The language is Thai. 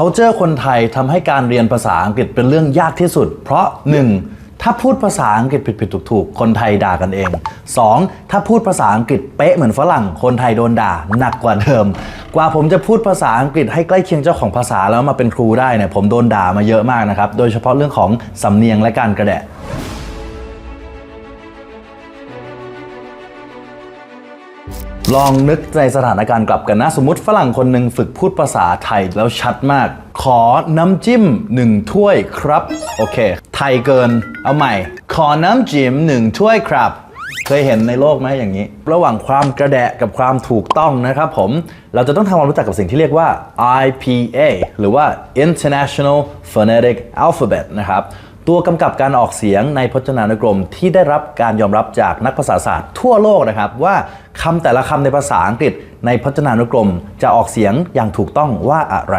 culture คนไทยทำให้การเรียนภาษาอังกฤษเป็นเรื่องยากที่สุด เพราะ 1. ถ้าพูดภาษาอังกฤษผิดๆถูกๆ คนไทยด่ากันเอง 2. ถ้าพูดภาษาอังกฤษเป๊ะเหมือนฝรั่ง คนไทยโดนด่าหนักกว่าเดิม กว่าผมจะพูดภาษาอังกฤษให้ใกล้เคียงเจ้าของภาษาแล้วมาเป็นครูได้เนี่ยผมโดนด่ามาเยอะมากนะครับ โดยเฉพาะเรื่องของสำเนียงและการกระแดะ ลองนึกในสถานการณ์กลับกันนะ สมมติฝรั่งคนหนึ่งฝึกพูดภาษาไทยแล้วชัดมาก ขอน้ำจิ้มหนึ่งถ้วยครับ โอเค ไทยเกิน เอาใหม่ ขอน้ำจิ้มหนึ่งถ้วยครับ เคยเห็นในโลกไหมอย่างนี้ ระหว่างความกระแดะกับความถูกต้องนะครับผม เราจะต้องทำความรู้จักกับสิ่งที่เรียกว่า IPA หรือว่า International Phonetic Alphabet นะครับ ตัวกำกับการออกเสียงในพจนานุกรมที่ได้รับการยอมรับจากนักภาษาศาสตร์ทั่วโลกนะครับ ว่าคำแต่ละคำในภาษาอังกฤษในพจนานุกรมจะออกเสียงอย่างถูกต้องว่าอะไร